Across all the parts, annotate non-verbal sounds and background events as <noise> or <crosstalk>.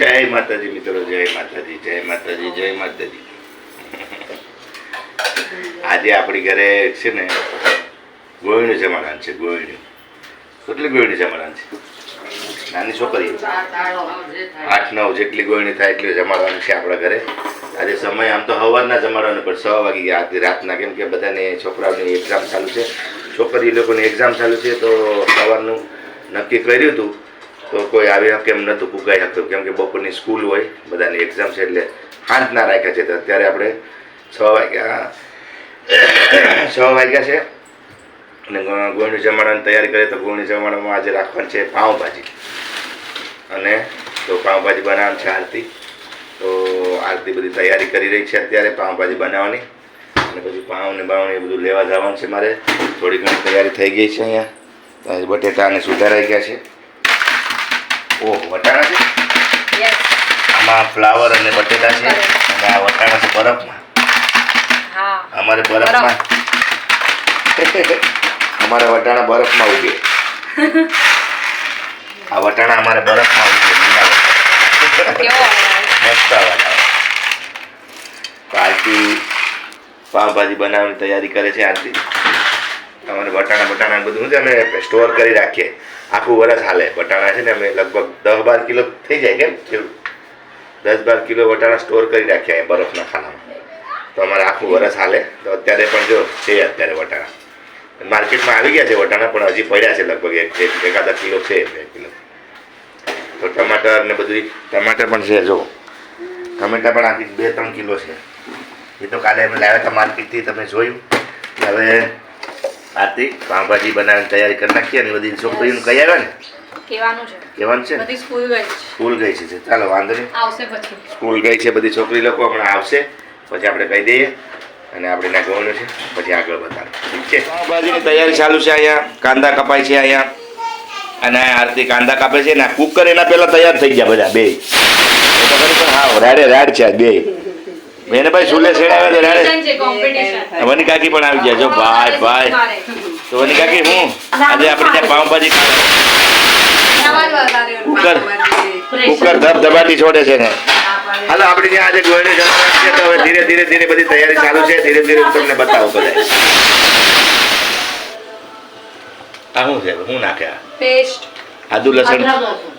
જય માતાજી મિત્રો, જય માતાજી જય માતાજી જય માતાજી. આજે આપણી ઘરે છે ને, ગોયણું જમાડાન છે ગોળીનું કેટલી ગોયણી જમાડાન છે? નાની છોકરી. આઠ, નવ જેટલી ગોયણી થાય એટલી જમાડવાની છે આપણા ઘરે. આજે સમય આમ તો સવારના જમાડવાનો, પણ છ વાગી ગયા. આજે રાતના કેમ કે બધાને છોકરાઓની એક્ઝામ ચાલુ છે. છોકરી લોકોની એક્ઝામ ચાલુ છે તો સવારનું નક્કી કર્યું હતું. તો કોઈ આવી શકે એમ નહોતું ભૂગાઈ શકતું? કેમ કે બપોરની સ્કૂલ હોય, બધાની એક્ઝામ છે એટલે સાંજના રાખ્યા છે. તો અત્યારે આપણે છ વાગ્યા છ વાગ્યા છે. અને ગોળનું જમાડવાની તૈયારી કરીએ તો ગોળની જમાડવામાં આજે રાખવાની છે પાઉંભાજી. અને તો પાઉંભાજી બનાવવાની છે આરતી. તો આરતી બધી તૈયારી કરી રહી છે અત્યારે પાઉંભાજી બનાવવાની. અને પછી પાઉં ને બાઉં એ બધું લેવા જવાનું છે મારે. થોડી ઘણી તૈયારી થઈ ગઈ છે અહીંયા. બટેટા અને સુધારાઈ ગયા છે. ઓહ વટાણા છે? આમાં ફ્લાવર અને બટેટા છે. અને આ વટાણા છે બરફમાં. અમારે બરફમાં <laughs> અમારે વટાણા બરફમાં ઉગે. <laughs> આ વટાણા અમારે બરફમાં ઉગે. <laughs> મસ્ત આરતી પાવભાજી બનાવવાની તૈયારી કરે છે આરતી અમારે વટાણા બટાણા બધું અમે સ્ટોર કરી રાખીએ. આખું વરસ હાલે. વટાણા છે ને અમે લગભગ દસ બાર કિલો થઈ જાય કેમ? દસ બાર કિલો વટાણા સ્ટોર કરી રાખ્યા બરફના ખાનામાં. તો અમારે આખું વરસ હાલે. તો અત્યારે પણ જો છે અત્યારે વટાણા. માર્કેટમાં આવી ગયા છે વટાણા, પણ હજી પડ્યા છે લગભગ એક- એકાદા કિલો છે, બે કિલો. તો ટમાટર ને બધું ટમાટર પણ છે જો ટમેટા પણ આખી બે ત્રણ કિલો છે. એ તો કાલે અમે લાવ્યા હતા માર્કેટથી, તમે જોયું. હવે આરતી પાઉંભાજી બનાવીને તૈયારી કરી નાખીએ અને બધી છોકરીનું કઈ આવ્યા ને? કહેવાનું છે. કહેવાનું છે ને? બધી સ્કૂલ ગઈ છે. સ્કૂલ ગઈ છે ચાલો વાંધો નહીં. આવશે પછી. સ્કૂલ ગઈ છે બધી છોકરી લોકો હમણાં આવશે. પછી આપણે કહી દઈએ અને આપણે ના ગવાનું છે. પછી આગળ બતાવે ઠીક છે? પાઉંભાજીની તૈયારી ચાલુ છે અહીંયા. કાંદા કપાય છે અહીંયા. અને આરતી કાંદા કાપે છે ને આ કુકર એના પહેલાં તૈયાર થઈ ગયા બધા બે. હા રાડે રાડ છે આ બે. બેને ભાઈ સુલે છેડાવે છે રાડે વની કાકી પણ આવી ગયા. જો ભાઈ ભાઈ. તો વની કાકી હું આજે આપણે ત્યાં પાઉંભાજી કુકર. કુકર ધબ ધબાટી છોડે છે ને હાલો આપણે ત્યાં આજે ગોળણી જમવાનું છે તો હવે ધીરે ધીરે ધીરે બધી તૈયારી ચાલુ છે. ધીરે ધીરે હું તમને બતાવો બધા આ શું છે? હું નાખે આ? Paste. આદુ લસણ.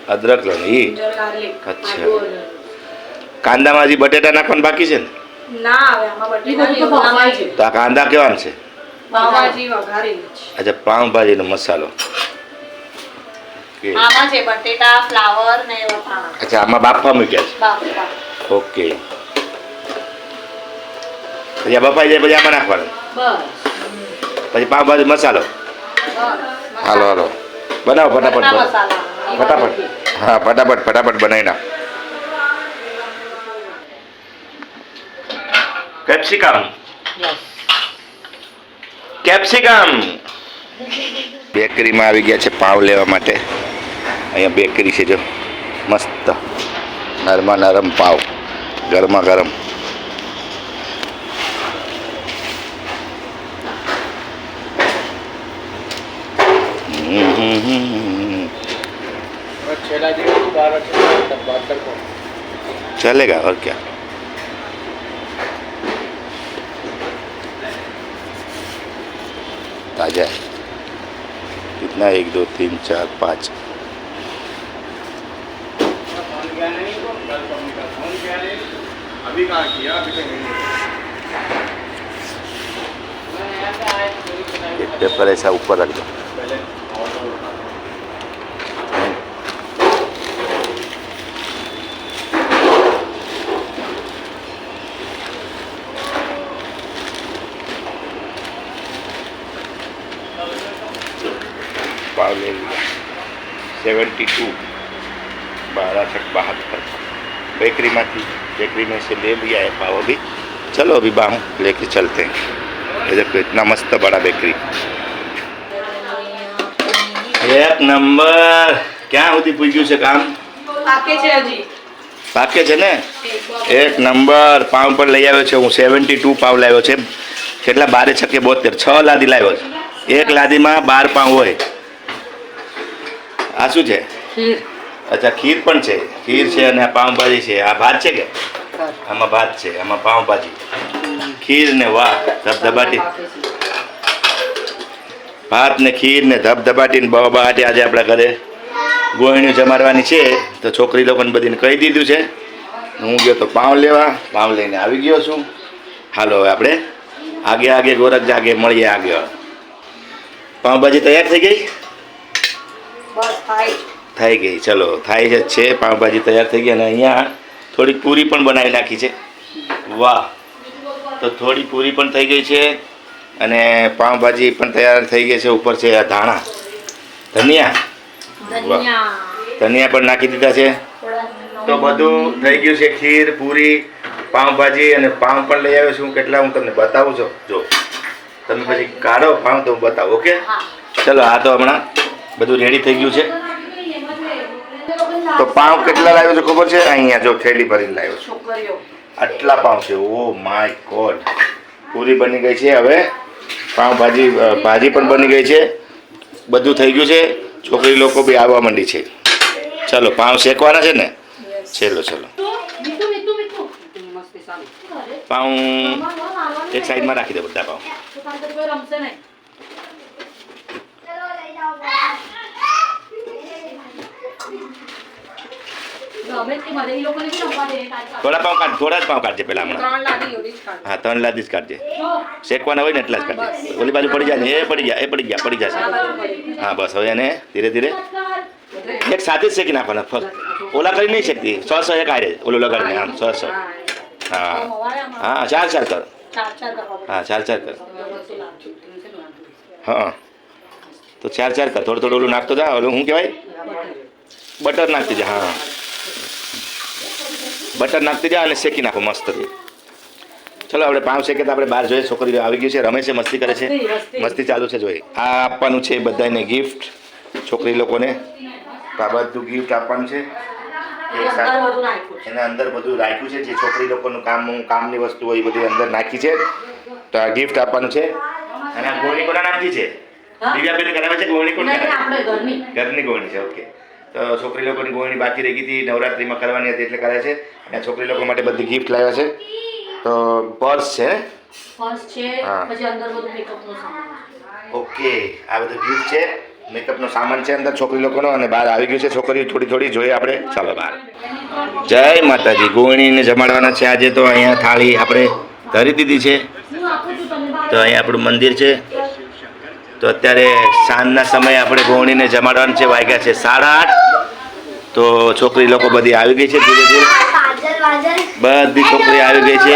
અદરક લસણ. ઈ. અચ્છા. કાંદામાં હજી બટેટા નાખવાનું બાકી છે ને? ના આવે આમાં બટેટાની એવું તો આ કાંદા કેવા છે? પાવભાજી વઘારેલી છે. અચ્છા પાઉંભાજીનો મસાલો. કે આમાં છે બટેટા ફ્લાવર ને વટાણા અચ્છા આમાં બાફવા મૂક્યા છે. ઓકે. પછી આ બફાઈ જાય પછી આમાં નાખવાનું? બસ. પછી પાવભાજી મસાલો? હાલો હાલો. બનાવો ફટાફટ ફટાફટ. હા ફટાફટ ફટાફટ બનાવી નાખ. કેપ્સિકમ કેપ્સિકમ બેકરીમાં આવી ગયા છે પાવ લેવા માટે. અહીંયા બેકરી છે જો. મસ્ત. નરમા નરમ પાવ. ગરમા ગરમ. હમ હમ હમ जाए। कितना? एक दो तीन चार पाँच। पेपर ऐसा ऊपर रख दो। सेवेंटी टू बारह छठ बहत्तर बेकरी में थी बेकरी में से ले लिया है पाव अभी चलो अभी बाहू लेके चलते हैं ये देखो इतना मस्त बड़ा बेकरी એક નંબર ક્યાં સુધી પૂછ્યું છે કામ પાકે છે હજી પાકે છે ને એક નંબર પાવ પર લઈ આવ્યો છે હું સેવન્ટી ટુ પાવ લાવ્યો છે કેટલા બારે છકે બોતેર છ લાદી લાવ્યો છે એક લાદીમાં બાર પાવ હોય આ શું છે? અચ્છા ખીર પણ છે. ખીર છે અને પાઉંભાજી છે. આ ભાત છે કે? આમાં ભાત છે. આમાં પાઉંભાજી. ખીર ને વાહ ધબધબાટી. ભાત ને ખીર ને ધબધબાટી ને બહાટી આજે આપણા ઘરે ગોહિણીઓ જમાડવાની છે. તો છોકરી લોકોને બધીને કહી દીધું છે. હું ગયો તો પાઉં લેવા. પાઉં લઈને આવી ગયો છું. હાલો હવે આપણે આગે આગે ગોરખ જાગે મળીએ આગે પાઉંભાજી તૈયાર થઈ ગઈ? થઈ ગઈ. ચલો થાય જ છે. પાઉંભાજી તૈયાર થઈ ગઈ અને અહીંયા થોડીક પૂરી પણ બનાવી નાખી છે. વાહ. તો થોડી પૂરી પણ થઈ ગઈ છે અને પાઉંભાજી પણ તૈયાર થઈ ગઈ છે. ઉપર છે આ ધાણા. ધનિયા. ધનિયા. ધનિયા પણ નાખી દીધા છે. તો બધું થઈ ગયું છે. ખીર પૂરી પાઉંભાજી અને પાઉં પણ લઈ આવ્યો છું. કેટલા હું તમને બતાવું છું. જો. તમે પછી કાઢો પાઉં તો હું બતાવું ઓકે? ચલો આ તો હમણાં બધું રેડી થઈ ગયું છે. તો પાઉં કેટલા લાવ્યો છે ખબર છે? અહીંયા જો થેલી ભરીને લાવ્યો છું. આટલા પાઉં છે. Oh my God. પૂરી બની ગઈ છે હવે. પાઉં ભાજી ભાજી પણ બની ગઈ છે. બધું થઈ ગયું છે. છોકરી લોકો બી આવવા માંડી છે. ચાલો પાઉં શેકવાના છે ને? ચલો ચલો. પાઉં એક સાઈડમાં રાખી દે બધા પાઉં તો તારે તો કોઈ રમશે નહીં ગમે તે મને એ લોકોને બી રમવા દે તારી પાસે. થોડા પાઉં કાઢ થોડા જ પાઉં કાઢજે પેલા હમણાં. ત્રણ લાદી એવડી જ કાઢ. હા ત્રણ લાદી જ કાઢજે. શેકવાના હોય ને એટલા જ કાઢજે. ઓલી બાજુ પડી જાય ને એ પડી ગયા એ પડી ગયા પડી જશે. હા બસ હવે એને ધીરે ધીરે એક સાથે જ શેકી નાખવાના ફક્ત. ઓલા કરી નહીં શકતી સો સો એક આરે ઓલું લગાડીને આમ સો સો. હા. હા ચાર ચાર કર. હા ચાર ચાર કર. હા. તો ચાર ચાર કર. થોડું થોડું ઓલું નાખતો જા ઓલું શું કહેવાય? બટર નાખતી જા હા. બટર નાખતી જા અને શેકી નાખો મસ્ત. ચલો આપણે પાંચ શેકે આપણે બહાર જોઈએ છોકરીઓ આવી ગયું છે રમે છે મસ્તી કરે છે. મસ્તી, ચાલુ છે જોઈએ. આ આપવાનું છે બધાને ગિફ્ટ છોકરી લોકોને આ બધું ગિફ્ટ આપવાનું છે. એના અંદર બધું રાખ્યું છે જે છોકરી લોકોનું કામ કામની વસ્તુ હોય એ બધી અંદર નાખી છે. તો આ ગિફ્ટ આપવાનું છે. અને આ ગોળી કોના નામથી છે? દિવ્યાબેન કરાવે છે ગોળી કોણ ઘરની. ગોળી છે ઓકે. તો છોકરી લોકોની ગોળણી બાકી રહી ગઈ હતી નવરાત્રિમાં કરવાની હતી એટલે કરે છે. અને છોકરી લોકો માટે બધી ગિફ્ટ લાવ્યા છે. તો પર્સ છે ને? ફર્સ્ટ છે. પછી અંદર બધું મેકઅપનો સામાન. ઓકે આ બધું ગિફ્ટ છે. મેકઅપનો સામાન છે અંદર છોકરી લોકોનો અને બહાર આવી ગયું છે છોકરીઓ. થોડી થોડી જોઈએ આપણે. ચાલો બહાર. જય માતાજી. ગોળણીને જમાડવાના છે આજે તો અહીંયા થાળી આપણે ધરી દીધી છે. તો અહીંયા આપણું મંદિર છે. તો અત્યારે સાંજના સમયે આપણે ગોળણીને જમાડવાનું છે, વાગ્યા છે સાડા આઠ. તો છોકરી લોકો બધી આવી ગઈ છે ધીરે ધીરે. બધી છોકરી આવી ગઈ છે.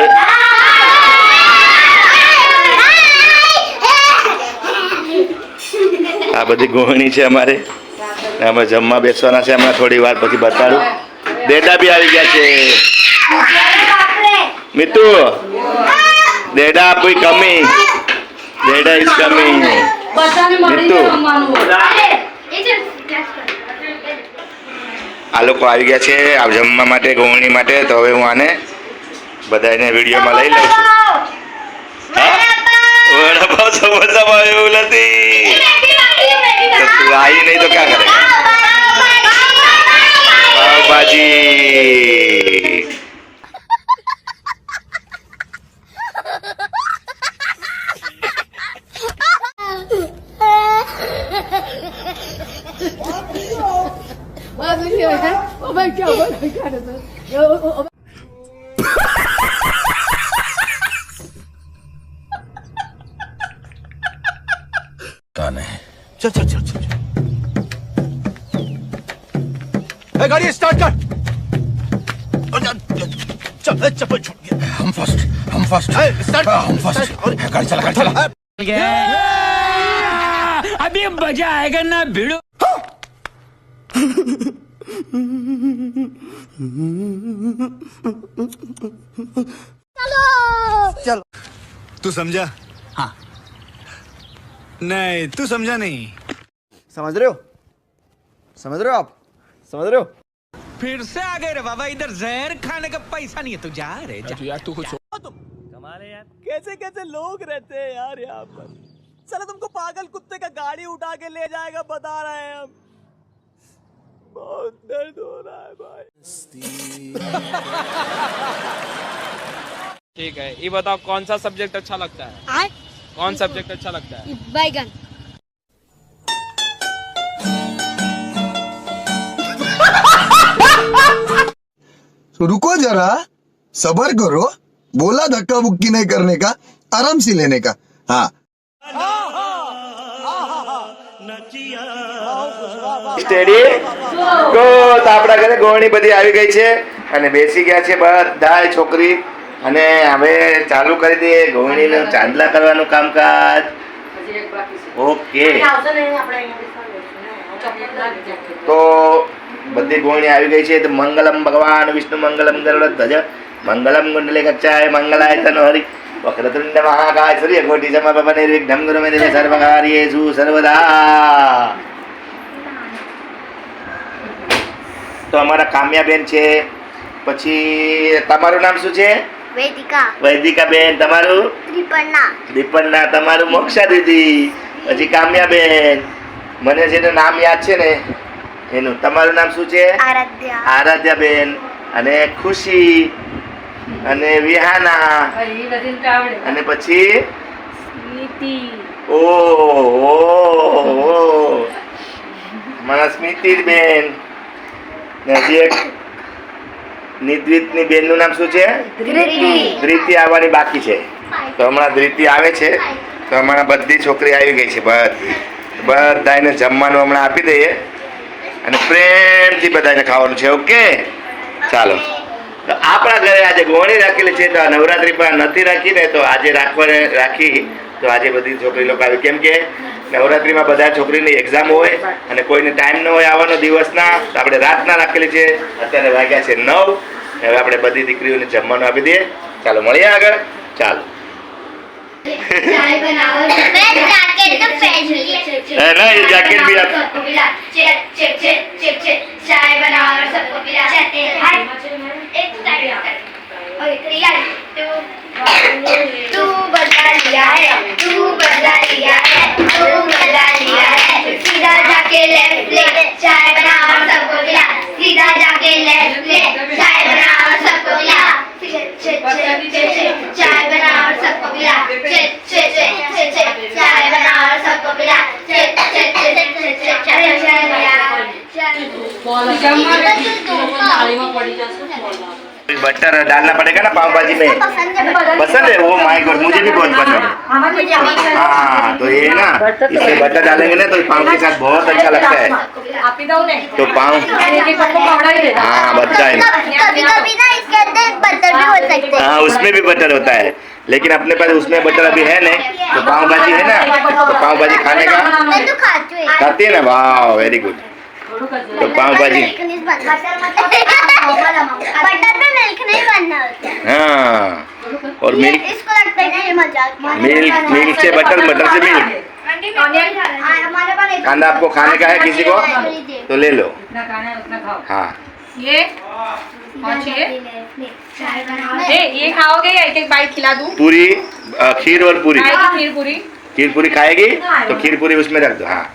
આ બધી ગોહણી છે અમારે. અમે જમવા બેસવાના છે, હમણાં થોડી વાર પછી બતાડું. દેડા બી આવી ગયા છે. મિતુ, દેડા કોઈ કમી. દેડા ઇઝ કમિંગ બધાને મળીને. રમવાનું. આ લોકો આવી ગયા છે આ જમવા માટે ગોવણી માટે તો હવે હું આને બધાને વિડીયોમાં લઈ લઉં છું વડાપાવ સમોસામાં એવું નથી. તું આવી નહીં તો ક્યાં કરે? પાવભાજી. चल चल चल चल ए, गाड़ी स्टार्ट कर और जा- चल ए, चप्पल छूट गया हम फर्स्ट हम फर्स्ट स्टार्ट हम फर्स्ट गाड़ी चला गाड़ी चला अभी मजा आएगा ना भिड़ो तू समझा? हाँ। नहीं तू समझा नहीं। समझ रहे हो? समझ रहे हो आप? समझ रहे हो? फिर से आ गए रे बाबा इधर जहर खाने का पैसा नहीं है तू जा रे जा। यार तू कुछ यार कैसे कैसे लोग रहते हैं यार यहाँ पर। चलो तुमको पागल कुत्ते का गाड़ी उठा के ले जाएगा बता रहे हैं हम। बहुत दर्द हो रहा है भाई ठीक है ये बताओ कौन सा सब्जेक्ट अच्छा लगता है आ? कौन सब्जेक्ट अच्छा लगता है बैगन तो रुको जरा सबर करो बोला धक्का बुक्की नहीं करने का आराम से लेने का हाँ steady તો આપણા ઘરે ગોળણી બધી આવી ગઈ છે અને બેસી ગયા છે બધા છોકરી. અને હવે ચાલુ કરી દઈએ ગોળણીનું ચાંદલા કરવાનું કામકાજ. ઓકે. તો બધી ગોળણી આવી ગઈ છે. તો મંગલમ ભગવાન વિષ્ણુ મંગલમ ગરુડ ધજ. મંગલમ ગુંડલે કચ્ચાય મંગલાય તનો હરિ. વક્રતુંડ મહાકાય સૂર્ય કોટી સમપન નિર્વિઘ્નમ ગુરુમે સર્વકાર્યેષુ સર્વદા. તો અમારા કામ્યાબેન છે. પછી તમારું નામ શું છે? વેદિકા. વૈદિકા બેન તમારું? ત્રિપન્ના દીપનના તમારું મોક્ષા દીદી પછી કામ્યાબેન મને જેનું નામ યાદ છે ને એનું. તમારું નામ શું છે? આરાધ્યા. આરાધ્યા બેન અને ખુશી. અને વિહાના. અને પછી? સ્મિતિ. ઓ ઓ મારા સ્મિતિ બેન હજી એક નિદ્વિતની બેનનું નામ શું છે? ધ્રીતિ. આવવાની બાકી છે. તો હમણાં ધ્રીતિ આવે છે. તો હમણાં બધી છોકરી આવી ગઈ છે બધી. બધાને જમવાનું હમણાં આપી દઈએ. અને પ્રેમથી બધાને ખાવાનું છે ઓકે? ચાલો. તો આપણા ઘરે આજે ગોળી રાખેલી છે તો નવરાત્રી પણ નથી રાખી ને તો આજે રાખવાને રાખી તો આજે બધી છોકરી લોકો આવી. કેમ કે નવરાત્રીમાં બધા છોકરીની એક્ઝામ હોય અને કોઈને ટાઈમ ન હોય આવવાનો દિવસના તો આપણે રાતના રાખેલી છે. અત્યારે વાગ્યા છે નવ. હવે આપણે બધી દીકરીઓને જમવાનું આપી દઈએ. ચાલો મળીએ આગળ. ચાલો. जैकेट तू तू बदला लिया है तू बदला लिया है तू बदला लिया है सीधा जाके लेफ़्ट ले चाय बनाओ और सबको पिला सीधा जाके लेफ़्ट ले चाय बनाओ और सबको पिला चाय बनाओ और सबको पिला चाय बनाओ और सबको पिला चेक चेक चाय चाय बटर डालना पड़ेगा ना पाव भाजी में पसंद है वो माय गॉड मुझे भी बहुत पसंद। है। हाँ तो ये ना तो इसमें बटर डालेंगे ना तो पाव के साथ बहुत अच्छा लगता है। तो पाव हाँ बच्चा है हाँ। उसमें भी बटर होता है। लेकिन अपने पास उसमें बटर अभी है नहीं तो पाव भाजी है ना तो पाव भाजी खाने का खाती है। ना? वाह वेरी गुड पावभाजी हाँ। और मिल्क मिल्क मिल्क से बटर बटर से मिल्क। खाना। आपको खाने का है किसी को? तो ले लो। हाँ ये ये खाओगे या एक एक बाइट खिला दूँ? पूरी खीर और पूरी। खीर पूरी? खीर पूरी खाएगी? हाँ, तो खीर पूरी उसमें रख दो हाँ।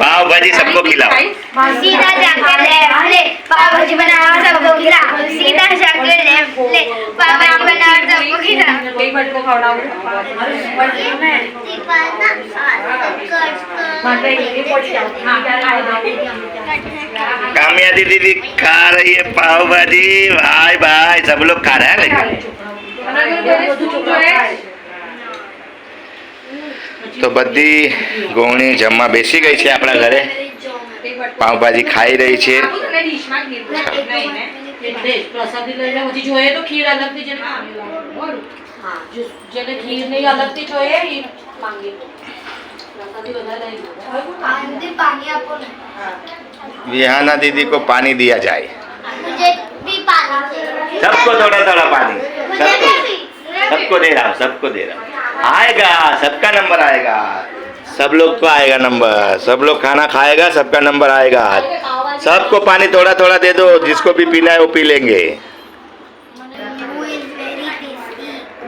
पाव भाजी सबको खिलाओ सीधा जाकर लेफ्ट ले पाव भाजी बनाओ सबको खिलाओ सीधा जाकर लेफ्ट ले पाव भाजी बनाओ सबको खिलाओ एक बट को खाओ कामयादी दीदी खा रही है पाव भाजी भाई भाई सब लोग खा रहे हैं लेकिन તો બધી ગોવણી જમવા બેસી ગઈ છે આપણા ઘરે. પાઉંભાજી ખાઈ રહી છે. વિહાના દીદી કો પાણી દિયા જાય. સબકો થોડા થોડા પાણી સબકો સબકો દે રહા સબકો દે અલગથી आएगा सबका नंबर आएगा। सब लोग को आएगा नंबर सब लोग खाना खाएगा सबका नंबर आएगा। सबको पानी थोड़ा थोड़ा दे दो जिसको भी पीना है वो पी लेंगे।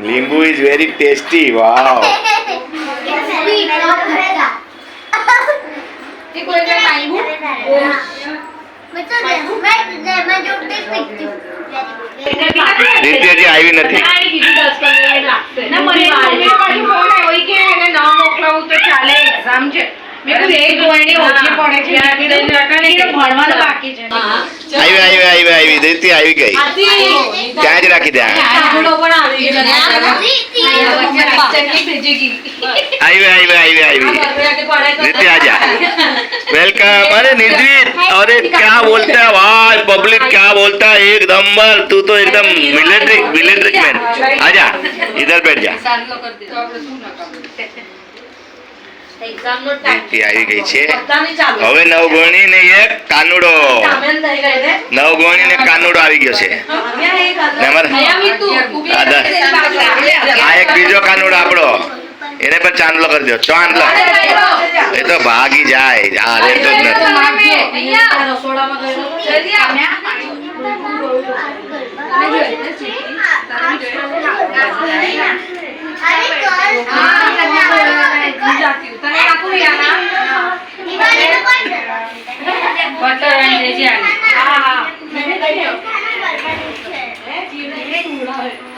नींबू इज़ वेरी टेस्टी वाह मैं जो નિત્યજી આવી નથી. ના મને ફોન આવ્યો કે એને ન મોકલાવું તો ચાલે એક્ઝામ છે. મેં કીધું એક ગોળણી ઓછી પડે છે મેં કીધું એને ભણવાનું બાકી છે આવી આવી આવી આવી નિત્ય આવી ગઈ ત્યાં જ રાખી દે આવી આવી આવી આવી नित्य आजा वेलकम अरे निधित अरे क्या बोलता है भाई पब्लिक क्या बोलता है एक नंबर तू तो एकदम मिलिट्री मिलिट्री मैन आजा इधर बैठ जा આવી ગઈ છે. હવે નવગોણી ને એક કાનુડો. નવગોણી ને? કાનુડો આવી ગયો છે. આ એક બીજો કાનુડો આપણો. એને પણ ચાંદલો કરી દો. ચાંદલો. એ તો ભાગી જાય. આ રહેતો જ નથી.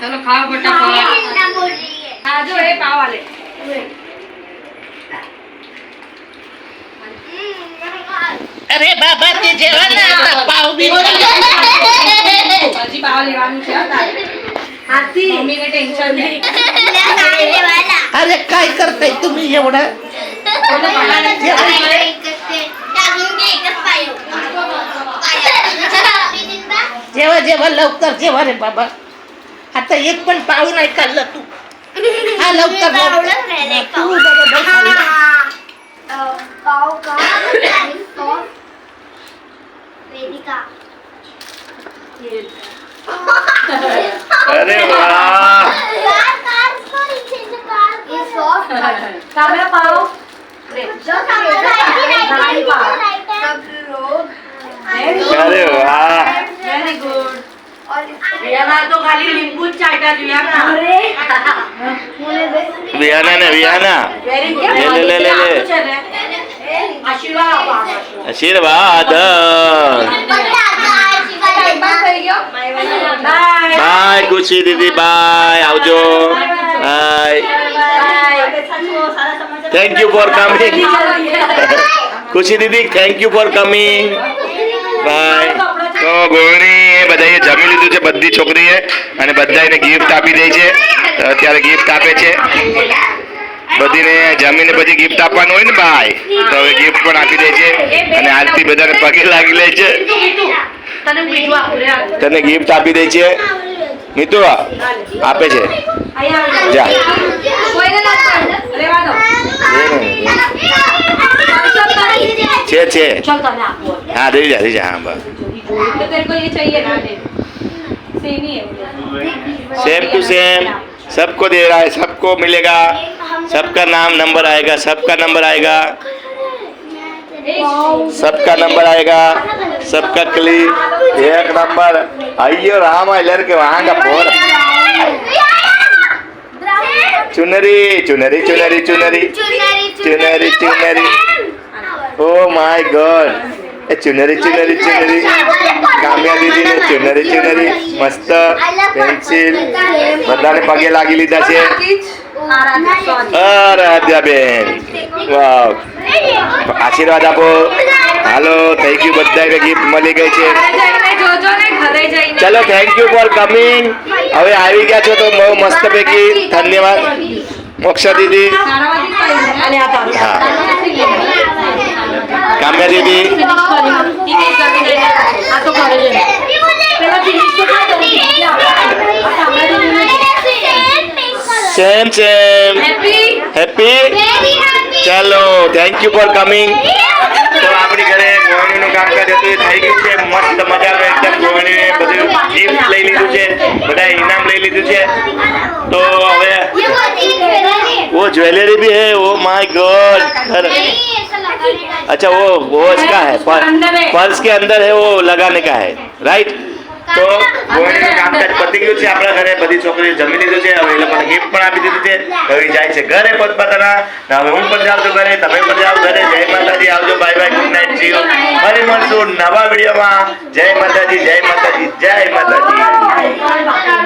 ચલો ખાઓ હા જો એ પાવ આલે. અરે બાબા તે જેવા ના પાવ બી હજી પાવ લેવાનું છે अरे काय करताय तुम्ही एवढं? जेव्हा जेव्हा लवकर जेव्हा रे बाबा. आता एक पण पाहून ऐकाल तू हा लवकर વિહાના ને વિહાના લે, લે, લે, લે, આશીર્વાદ બાય બાય દીદી બાય આવજો bye thank you for coming Khushi Didi thank you for coming bye તો ગોળી બધાએ જમી લીધું છે. બધી છોકરીએ અને બધાને ગિફ્ટ આપી દે છે. અત્યારે ગિફ્ટ આપે છે. બધીને જમીને પછી ગિફ્ટ આપવાનું હોય ને ભાઈ, તો હવે ગિફ્ટ પણ આપી દે છે. અને આજથી બધાને પગે લાગી લે છે. તને ગિફ્ટ આપી દે છે. મિત્રો આપે છે. જા. છે છે. હા, દઈ જા દઈ જા. હા, બસ. Same to same. सबको दे रहा है, सबको मिलेगा। सबका नाम नंबर आएगा, सबका नंबर आएगा। सबका नंबर आएगा, सबका क्ली एक नंबर। अयो राम के वहाँ का फ़ोन। चुनरी चुनरी चुनरी चुनरी। चुनरी चुनरी। Oh my god. એ ચુનરી ચુનરી ચુનરી. કામ્યા દીદીને ચુનરી ચુનરી. મસ્ત પેન્સિલ. બધાને પગે લાગી લીધા છે. આરાધ્યાબેન. વાવ. આશીર્વાદ આપો. હાલો થેન્ક યુ બધા ગિફ્ટ મળી ગઈ છે. ચલો થેન્ક યુ ફોર કમિંગ હવે આવી ગયા છો તો બહુ મસ્ત પૈકી. ધન્યવાદ. મોક્ષા દીદી. હા. કામ્યા દીદી સેમ. સેમ હેપી હેપી ચાલો થેન્ક યુ ફોર કમિંગ તો આપણી ઘરે ગોવણીનું કામકાજ હતું એ થઈ ગયું છે. મસ્ત મજાનું એકદમ ગોવણીએ બધું ગિફ્ટ લઈ લીધું છે. બધા ઇનામ લઈ લીધું છે. તો હવે वो ज्वेलरी भी है ओ माय गॉड नहीं ऐसा लगाने का अच्छा वो वो इसका है पर- पर्स के अंदर है वो लगाने का है રાઈટ તો ગોળીનું કામકાજ પતી ગયું છે આપણા ઘરે બધી છોકરીઓ જમી લીધું છે હવે એ લોકોને ગિફ્ટ પણ આપી દીધું છે હવે એ જાય છે ઘરે પોતપોતાના ને હવે હું પણ જાઉં છું ઘરે તમે પણ જાઓ ઘરે જય માતાજી આવજો bye bye good night see you ફરી મળશું નવા વિડીયોમાં જય માતાજી જય માતાજી જય માતાજી